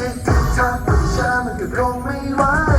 ถ้าเธอชอบผู้ชายมันก็คงไม่ไหว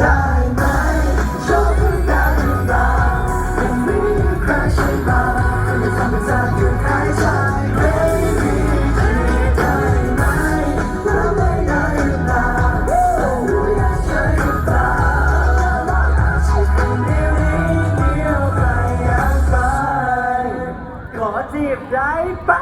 ได้ไหมชอได้หรือมังไม่มีใครใช่เปล่าจะทำให้เธออยู่ใครใช่ baby ได้ไหมแล้ไม่ได้ลาต้อ้ยใช่ปล่าอาจจะเป็นเรื่เดียวไปยังไปขอจีบได้ปะ